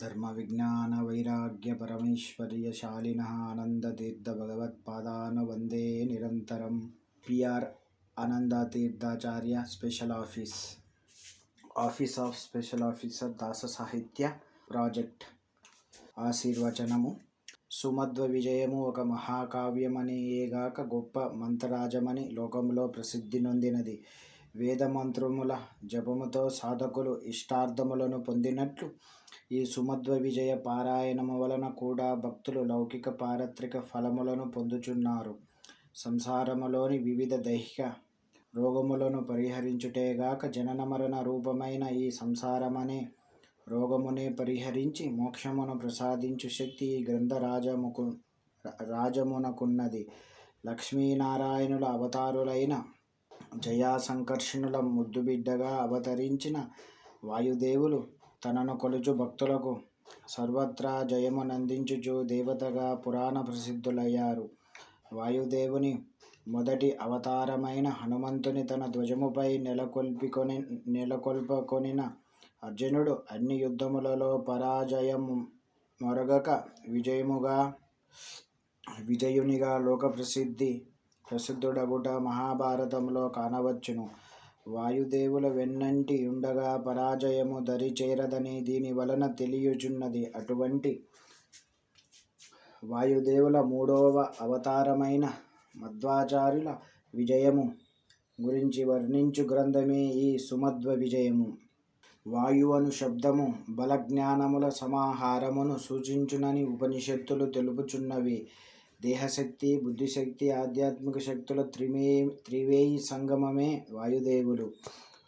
धर्मविज्ञानवैराग्यपरमैश्वर्यशालिनः आनन्दतीर्थभगवत्पादान् वन्दे నిరంతరం PR Anandatirthacharya special office office of special officer Dasa Sahitya project ఆశీర్వచనము సుమధ్వ విజయము ఒక మహాకావ్యమని ఏగాక గొప్ప మంత్రరాజమని లోకంలో ప్రసిద్ధి నొందినది వేదమంత్రముల జపముతో సాధకులు ఇష్టార్థములను పొందినట్లు ఈ సుమధ్వ విజయ పారాయణము వలన కూడా భక్తులు లౌకిక పారత్రిక ఫలములను పొందుచున్నారు. సంసారములోని వివిధ దైహిక రోగములను పరిహరించుటేగాక జనన మరణ రూపమైన ఈ సంసారమనే రోగమునే పరిహరించి మోక్షమును ప్రసాదించు శక్తి ఈ గ్రంథ రాజముకు రాజమునకున్నది. లక్ష్మీనారాయణుల అవతారులైన జయాసంకర్షణుల ముద్దుబిడ్డగా అవతరించిన వాయుదేవులు తనను కొలుచు భక్తులకు సర్వత్రా జయమునందించుచు దేవతగా పురాణ ప్రసిద్ధులయ్యారు. వాయుదేవుని మొదటి అవతారమైన హనుమంతుని తన ధ్వజముపై నెలకొల్పికొని నెలకొల్పకొనిన అర్జునుడు అన్ని యుద్ధములలో పరాజయం మొరగక విజయముగా విజయునిగా లోక ప్రసిద్ధి ప్రసిద్ధుడగుట మహాభారతంలో కానవచ్చును. వాయుదేవుల వెన్నంటి ఉండగా పరాజయము దరి చేరదని దీని వలన తెలియుచున్నది. అటువంటి వాయుదేవుల మూడవ అవతారమైన మధ్వాచార్యుల విజయము గురించి వర్ణించు గ్రంథమే ఈ సుమధ్వ విజయము. వాయువను శబ్దము బలజ్ఞానముల సమాహారమును సూచించునని ఉపనిషత్తులు తెలుపుచున్నవి. దేహశక్తి బుద్ధిశక్తి ఆధ్యాత్మిక శక్తుల త్రిమే త్రివేయి సంగమమే వాయుదేవులు.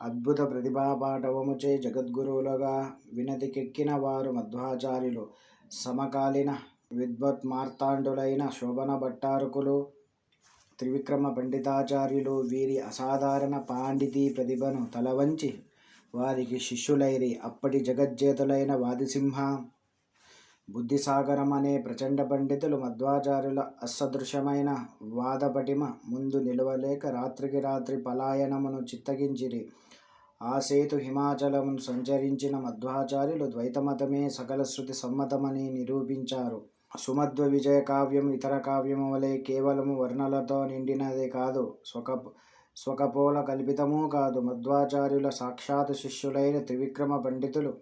అద్భుత ప్రతిభాపాఠవముచే జగద్గురువులుగా వినతికెక్కిన వారు మధ్వాచార్యులు. సమకాలీన విద్వత్ మార్తాండులైన శోభన భట్టారకులు త్రివిక్రమ పండితాచార్యులు వీరి అసాధారణ పాండితీ ప్రతిభను తలవంచి వారికి శిష్యులైరి. అప్పటి జగజ్జేతులైన వాదిసింహ బుద్ధిసాగరం అనే ప్రచండ పండితులు మధ్వాచార్యుల అసదృశమైన వాదపటిమ ముందు నిలవలేక రాత్రికి రాత్రి పలాయనమును చిత్తగించిరి. ఆ సేతు హిమాచలమును సంచరించిన మధ్వాచార్యులు ద్వైతమతమే సకల శృతి సమ్మతమని నిరూపించారు. సుమధ్వ విజయ కావ్యం ఇతర కావ్యము వలె కేవలము వర్ణలతో నిండినదే కాదు. స్వక స్వకపోల కల్పితమూ కాదు. మధ్వాచార్యుల సాక్షాత్ శిష్యులైన త్రివిక్రమ పండితులు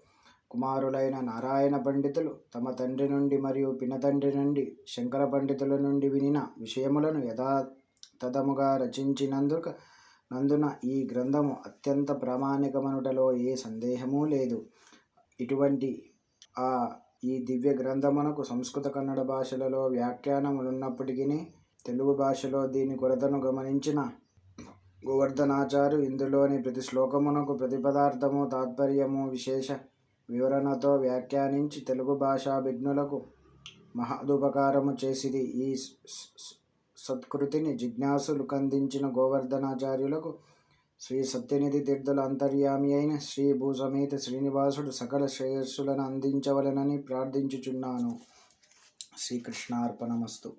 కుమారులైన నారాయణ పండితులు తమ తండ్రి నుండి మరియు పినతండ్రి నుండి శంకర పండితుల నుండి వినిన విషయములను యథాతథముగా రచించినందుక నందున ఈ గ్రంథము అత్యంత ప్రామాణికమనుటలో ఏ సందేహమూ లేదు. ఇటువంటి ఆ ఈ దివ్య గ్రంథమునకు సంస్కృత కన్నడ భాషలలో వ్యాఖ్యానములున్నప్పటికీ తెలుగు భాషలో దీని కొరతను గమనించిన గోవర్ధనాచారు ఇందులోని ప్రతి శ్లోకమునకు ప్రతి పదార్థము తాత్పర్యము విశేష వివరణతో వ్యాఖ్యానించి తెలుగు భాషా విఘ్నులకు మహదుపకారము చేసిది ఈ సత్కృతిని జిజ్ఞాసులు కందించిన గోవర్ధనాచార్యులకు శ్రీ సత్యనిధి తీర్థుల అంతర్యామి అయిన శ్రీ భూసమేత శ్రీనివాసుడు సకల శ్రేయస్సులను అందించవలనని ప్రార్థించుచున్నాను. శ్రీకృష్ణార్పణమస్తు.